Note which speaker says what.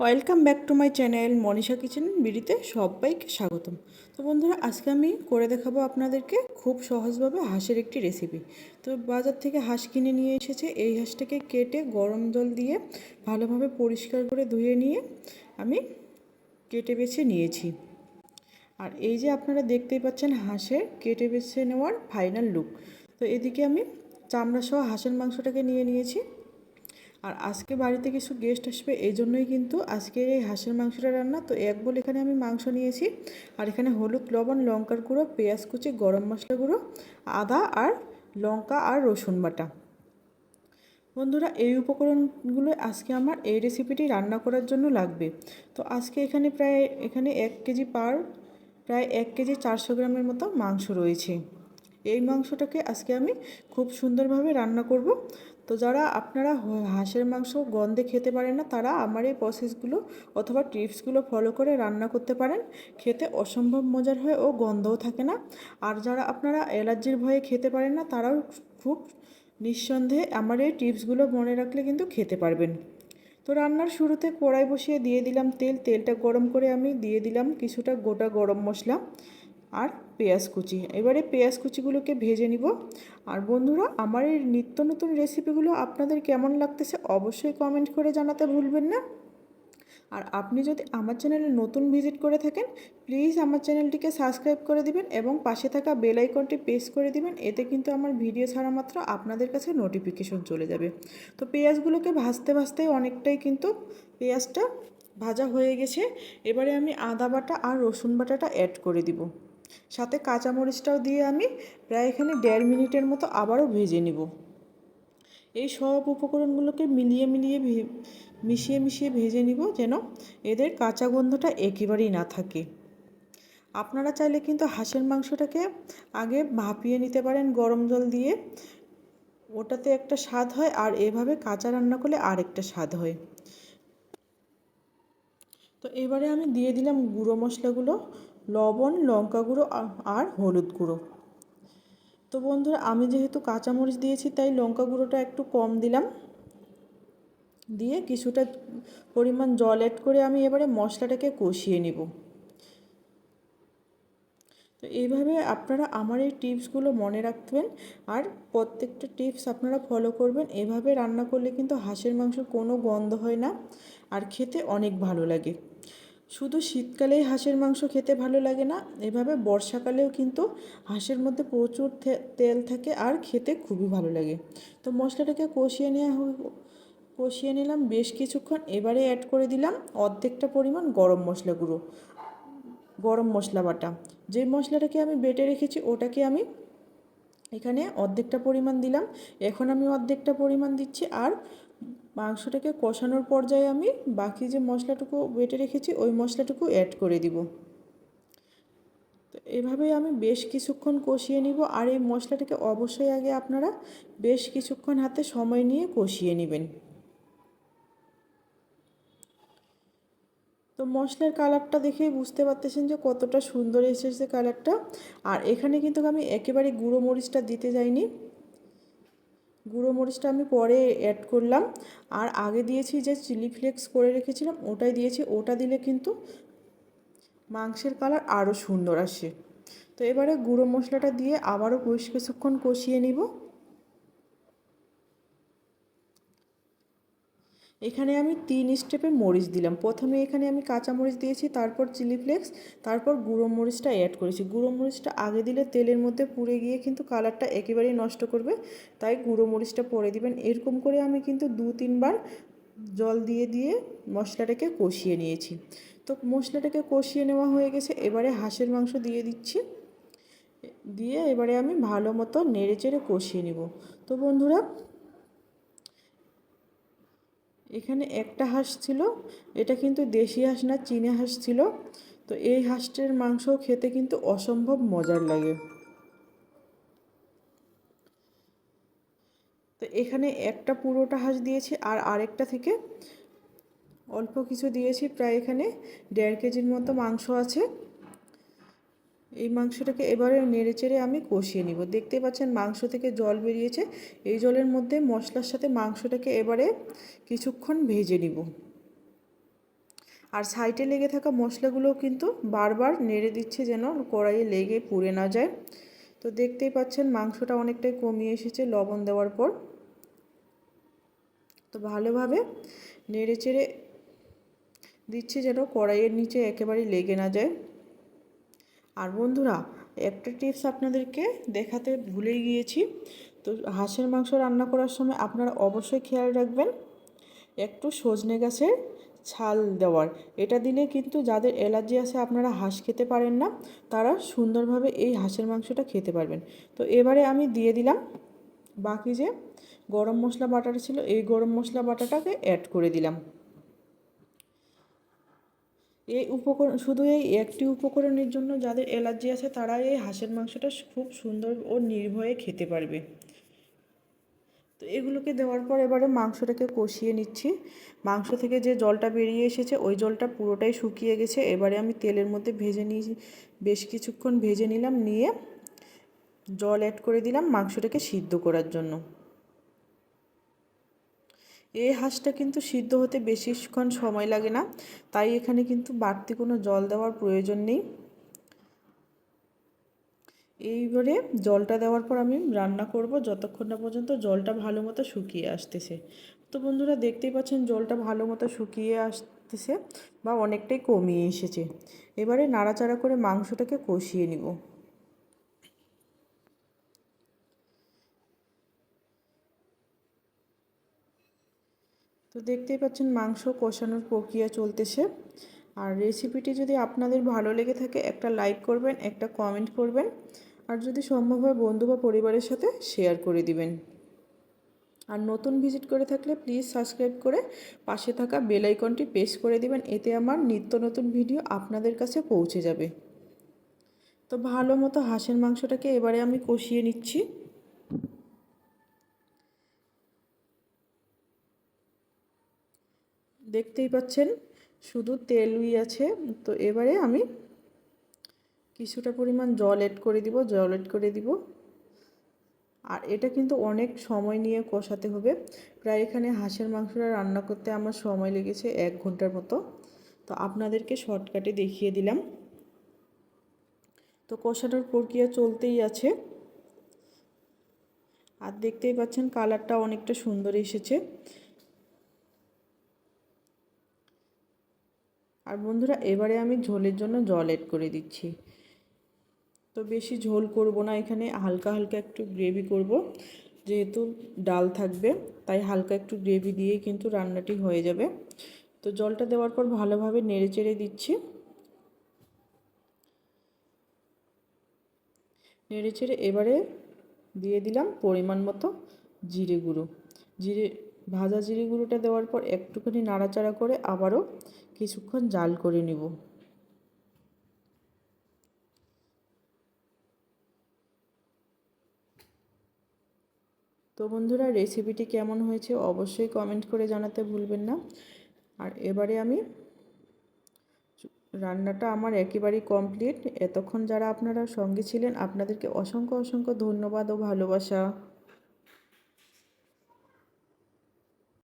Speaker 1: Welcome back to my channel Manisha kitchen বিড়িতে সবাইকে স্বাগতম। তো বন্ধুরা, আজকে আমি করে দেখাবো আপনাদেরকে খুব সহজভাবে হাঁসের একটি রেসিপি তো বাজার থেকে হাঁস কিনে নিয়ে এসেছে। এই হাঁসটাকে কেটে গরম জল দিয়ে ভালোভাবে পরিষ্কার করে ধুয়ে নিয়ে আমি কেটে বেছে নিয়েছি। আর এই যে আপনারা দেখতেই পাচ্ছেন হাঁসের কেটে বেছে নেওয়ার ফাইনাল লুক তো এদিকে আমি চামড়া সহ হাঁসের মাংসটাকে নিয়ে নিয়েছি। আর আজকে বাড়িতে কিছু গেস্ট আসবে, এই জন্যই কিন্তু আজকে এই হাঁসের মাংসটা রান্না। তো এক বলে এখানে আমি মাংস নিয়েছি, আর এখানে হলুদ, লবণ, লঙ্কার গুঁড়ো, পেঁয়াজ কুচি, গরম মশলা গুঁড়ো, আদা আর লঙ্কা আর রসুন বাটা। বন্ধুরা, এই উপকরণগুলো আজকে আমার এই রেসিপিটি রান্না করার জন্য লাগবে। তো আজকে এখানে প্রায়, এখানে এক কেজি পার, প্রায় এক কেজি চারশো গ্রামের মতো মাংস রয়েছে। এই মাংসটাকে আজকে আমি খুব সুন্দরভাবে রান্না করব। তো যারা আপনারা হাঁসের মাংস গন্ধে খেতে পারেন না, তারা আমার এই প্রসেসগুলো অথবা টিপসগুলো ফলো করে রান্না করতে পারেন। খেতে অসম্ভব মজার হয় ও গন্ধও থাকে না। আর যারা আপনারা অ্যালার্জির ভয়ে খেতে পারেন না, তারাও খুব নিঃসন্দেহে আমার এই টিপসগুলো মনে রাখলে কিন্তু খেতে পারবেন। তো রান্নার শুরুতে কড়াই বসিয়ে দিয়ে দিলাম তেল। তেলটা গরম করে আমি দিয়ে দিলাম কিছুটা গোটা গরম মশলা। আর পেঁয়াজ কুচি। এবারে পেঁয়াজ কুচিগুলোকে ভেজে নিব। আর বন্ধুরা, আমার এই নিত্য নতুন রেসিপিগুলো আপনাদের কেমন লাগতেছে অবশ্যই কমেন্ট করে জানাতে ভুলবেন না। আর আপনি যদি আমার চ্যানেলে নতুন ভিজিট করে থাকেন প্লিজ আমার চ্যানেলটিকে সাবস্ক্রাইব করে দিবেন এবং পাশে থাকা বেল আইকনটি প্রেস করে দিবেন, এতে কিন্তু আমার ভিডিও ছাড়া মাত্র আপনাদের কাছে নোটিফিকেশন চলে যাবে। তো পেঁয়াজগুলোকে ভাজতে ভাজতে অনেকটাই কিন্তু পেঁয়াজটা ভাজা হয়ে গেছে। এবারে আমি আদা বাটা আর রসুন বাটাটা অ্যাড করে দিব। সাথে কাঁচামরিচটাও দিয়ে আমি প্রায় এখানে দেড় মিনিটের মতো আবারও ভেজে নিব। এই সব উপকরণগুলোকে মিলিয়ে মিলিয়ে মিশিয়ে মিশিয়ে ভেজে নিব যেন এদের কাঁচা গন্ধটা একেবারেই না থাকে। আপনারা চাইলে কিন্তু হাঁসের মাংসটাকে আগে ভাপিয়ে নিতে পারেন গরম জল দিয়ে। ওটাতে একটা স্বাদ হয় আর এভাবে কাঁচা রান্না করলে আরেকটা স্বাদ হয়। তো এবারে আমি দিয়ে দিলাম গুঁড়ো মশলাগুলো। লবণ, লঙ্কা গুঁড়ো আর হলুদ গুঁড়ো। তো বন্ধুরা, আমি যেহেতু কাঁচামরিচ দিয়েছি, তাই লঙ্কা গুঁড়োটা একটু কম দিলাম। দিয়ে কিছুটা পরিমাণ জল অ্যাড করে আমি এবারে মশলাটাকে কষিয়ে নিব। তো এইভাবে আপনারা আমার এই টিপসগুলো মনে রাখবেন, আর প্রত্যেকটা টিপস আপনারা ফলো করবেন। এভাবে রান্না করলে কিন্তু হাঁসের মাংস কোনো গন্ধ হয় না, আর খেতে অনেক ভালো লাগে। শুধু শীতকালেই হাঁসের মাংস খেতে ভালো লাগে না, এভাবে বর্ষাকালেও কিন্তু হাঁসের মধ্যে প্রচুর তেল থাকে আর খেতে খুবই ভালো লাগে। তো মশলাটাকে কষিয়ে নেওয়া কষিয়ে নিলাম বেশ কিছুক্ষণ, এবারে অ্যাড করে দিলাম অর্ধেকটা পরিমাণ গরম মশলা গুঁড়ো, গরম মশলা বাটা। যে মশলাটাকে আমি বেটে রেখেছি ওটাকে আমি এখানে অর্ধেকটা পরিমাণ দিলাম, এখন আমি অর্ধেকটা পরিমাণ দিচ্ছি আর মাংসটাকে কষানোর পর্যায়ে আমি বাকি যে মশলাটুকু বেটে রেখেছি, ওই মশলাটুকু অ্যাড করে দিব। তো এভাবেই আমি বেশ কিছুক্ষণ কষিয়ে নিব আর এই মশলাটাকে অবশ্যই আগে আপনারা বেশ কিছুক্ষণ হাতে সময় নিয়ে কষিয়ে নেবেন। তো মশলার কালারটা দেখেই বুঝতে পারতেছেন যে কতটা সুন্দর এসেছে কালারটা। আর এখানে কিন্তু আমি একেবারে গুঁড়ো মরিচটা দিতে যাইনি। গুঁড়ো মরিচটা আমি পরে অ্যাড করলাম। আর আগে দিয়েছি যে চিলি ফ্লেক্স করে রেখেছিলাম, ওটাই দিয়েছি। ওটা দিলে কিন্তু মাংসের কালার আরও সুন্দর আসে। তো এবারে গুঁড়ো মশলাটা দিয়ে আবারও বেশ কিছুক্ষণ কষিয়ে নিব। এখানে আমি তিন স্টেপে মরিচ দিলাম। প্রথমে এখানে আমি কাঁচা মরিচ দিয়েছি, তারপর চিলি ফ্লেক্স তারপর গুঁড়ো মরিচটা অ্যাড করেছি। গুঁড়ো মরিচটা আগে দিলে তেলের মধ্যে পুড়ে গিয়ে কিন্তু কালারটা একেবারেই নষ্ট করবে, তাই গুঁড়ো মরিচটা পরে দিবেন। এরকম করে আমি কিন্তু দু, তিনবার জল দিয়ে দিয়ে মশলাটাকে কষিয়ে নিয়েছি। তো মশলাটাকে কষিয়ে নেওয়া হয়ে গেছে, এবারে হাঁসের মাংস দিয়ে দিচ্ছি। দিয়ে এবারে আমি ভালো মতো নেড়ে চেড়ে কষিয়ে নিব। তো বন্ধুরা এখানে একটা হাঁস ছিল, এটা কিন্তু দেশি হাঁস না, চীনা হাঁস ছিল। তো এই হাঁসটির মাংস খেতে কিন্তু অসম্ভব মজার লাগে। তো এখানে একটা পুরোটা হাঁস দিয়েছি আর আরেকটা থেকে অল্প কিছু দিয়েছি, প্রায় এখানে দেড় কেজির মতো মাংস আছে। এই মাংসটাকে এবারে নেড়ে চেড়ে আমি কষিয়ে নিব। দেখতে পাচ্ছেন মাংস থেকে জল বেরিয়েছে। এই জলের মধ্যে মশলার সাথে মাংসটাকে এবারে কিছুক্ষণ ভেজে নিব। আর সাইডে লেগে থাকা মশলাগুলোও কিন্তু বারবার নেড়ে দিচ্ছে যেন কড়াইয়ে লেগে পুড়ে না যায়। তো দেখতেই পাচ্ছেন মাংসটা অনেকটাই কমিয়ে এসেছে লবণ দেওয়ার পর। তো ভালোভাবে নেড়ে চেড়ে দিচ্ছে যেন কড়াইয়ের নিচে একেবারে লেগে না যায়। আর বন্ধুরা, একটা টিপস আপনাদেরকে দেখাতে ভুলেই গিয়েছি। তো হাঁসের মাংস রান্না করার সময় আপনারা অবশ্যই খেয়াল রাখবেন। একটু সজনে গাছের ছাল দেওয়ার। এটা দিলে কিন্তু যাদের অ্যালার্জি আছে, আপনারা হাঁস খেতে পারেন না, তারা সুন্দরভাবে এই হাঁসের মাংসটা খেতে পারবেন। তো এবারে আমি দিয়ে দিলাম বাকি যে গরম মশলা বাটাটা ছিল, এই গরম মশলা বাটাটাকে অ্যাড করে দিলাম। এই উপকরণ, শুধু এই একটি উপকরণের জন্য যাদের অ্যালার্জি আছে তারা এই হাঁসের মাংসটা খুব সুন্দর ও নির্ভয়ে খেতে পারবে। তো এগুলোকে দেওয়ার পর এবারে মাংসটাকে কষিয়ে নিচ্ছি। মাংস থেকে যে জলটা বেরিয়ে এসেছে ওই জলটা পুরোটাই শুকিয়ে গেছে। এবারে আমি তেলের মধ্যে ভেজে নিয়ে বেশ কিছুক্ষণ ভেজে নিলাম, নিয়ে জল অ্যাড করে দিলাম মাংসটাকে সিদ্ধ করার জন্য। এই হাঁসটা কিন্তু সিদ্ধ হতে বেশিক্ষণ সময় লাগে না, তাই এখানে কিন্তু বাড়তি কোনো জল দেওয়ার প্রয়োজন নেই। এইবারে জলটা দেওয়ার পর আমি রান্না করব, যতক্ষণ না পর্যন্ত জলটা ভালো মতো শুকিয়ে আসতেছে। তো বন্ধুরা, দেখতেই পাচ্ছেন জলটা ভালো মতো শুকিয়ে আসতেছে বা অনেকটাই কমিয়ে এসেছে। এবারে নাড়াচাড়া করে মাংসটাকে কষিয়ে নিব। তো দেখতেই পাচ্ছেন মাংস কষানোর প্রক্রিয়া চলতেছে। আর রেসিপিটি যদি আপনাদের ভালো লেগে থাকে, একটা লাইক করবেন, একটা কমেন্ট করবেন। আর যদি সম্ভব হয় বন্ধু বা পরিবারের সাথে শেয়ার করে দিবেন। আর নতুন ভিজিট করে থাকলে প্লিজ সাবস্ক্রাইব করে পাশে থাকা বেল আইকনটি প্রেস করে দিবেন, এতে আমার নিত্য নতুন ভিডিও আপনাদের কাছে পৌঁছে যাবে। তো ভালো মতো হাঁসের মাংসটাকে এবারে আমি কষিয়ে নিচ্ছি। দেখতেই পাচ্ছেন, শুধু তেলই আছে। তো এবারে আমি কিছুটা পরিমাণ জল এড করে দিব, জল এড করে দিব। আর এটা কিন্তু অনেক সময় নিয়ে কষাতে হবে। প্রায় এখানে হাঁসের মাংসটা রান্না করতে আমার সময় লেগেছে এক ঘণ্টার মতো। তো আপনাদেরকে শর্টকাটে দেখিয়ে দিলাম। তো কষানোর প্রক্রিয়া চলতেই আছে। আর দেখতেই পাচ্ছেন কালারটা অনেকটা সুন্দর এসেছে। আর বন্ধুরা, এবারে আমি ঝোলের জন্য জল এড করে দিচ্ছি। তো বেশি ঝোল করব না এখানে, হালকা হালকা একটু গ্রেভি করব। যেহেতু ডাল থাকবে, তাই হালকা একটু গ্রেভি দিয়েই কিন্তু রান্নাটি হয়ে যাবে। তো জলটা দেওয়ার পর ভালোভাবে নেড়ে চেড়ে দিচ্ছি। নেড়ে চেড়ে এবারে দিয়ে দিলাম পরিমাণ মতো জিরে গুঁড়ো। জিরে ভাজা জিরে গুঁড়োটা দেওয়ার পর একটুখানি নাড়াচাড়া করে আবারও কিছুক্ষণ জাল করে নিব। তো বন্ধুরা রেসিপিটি কেমন হয়েছে অবশ্যই কমেন্ট করে জানাতে ভুলবেন না। আর এবারে আমি রান্নাটা আমার একেবারেই কমপ্লিট এতক্ষণ যারা আপনারা সঙ্গে ছিলেন, আপনাদেরকে অসংখ্য অসংখ্য ধন্যবাদ ও ভালোবাসা।